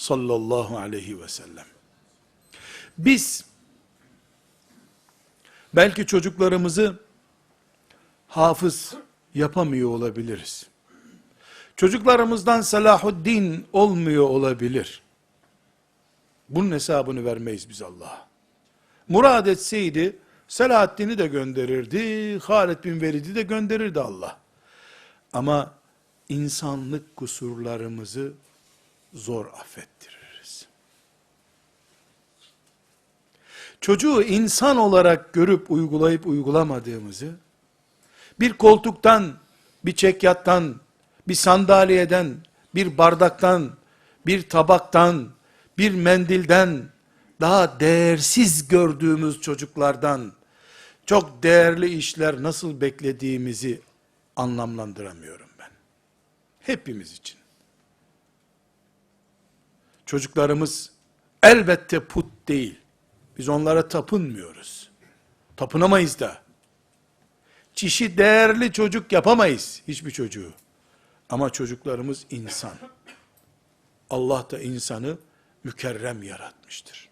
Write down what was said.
sallallahu aleyhi ve sellem. Biz belki çocuklarımızı hafız yapamıyor olabiliriz. Çocuklarımızdan Salahuddin olmuyor olabilir. Bunun hesabını vermeyiz biz Allah'a. Murad etseydi Selahaddin'i de gönderirdi, Halid bin Velid'i de gönderirdi Allah. Ama insanlık kusurlarımızı zor affettiririz. Çocuğu insan olarak görüp uygulayıp uygulamadığımızı, bir koltuktan, bir çekyattan, bir sandalyeden, bir bardaktan, bir tabaktan, bir mendilden, daha değersiz gördüğümüz çocuklardan, çok değerli işler nasıl beklediğimizi anlamlandıramıyorum ben. Hepimiz için. Çocuklarımız elbette put değil. Biz onlara tapınmıyoruz. Tapınamayız da. Çişi değerli çocuk yapamayız hiçbir çocuğu. Ama çocuklarımız insan. Allah da insanı mükerrem yaratmıştır.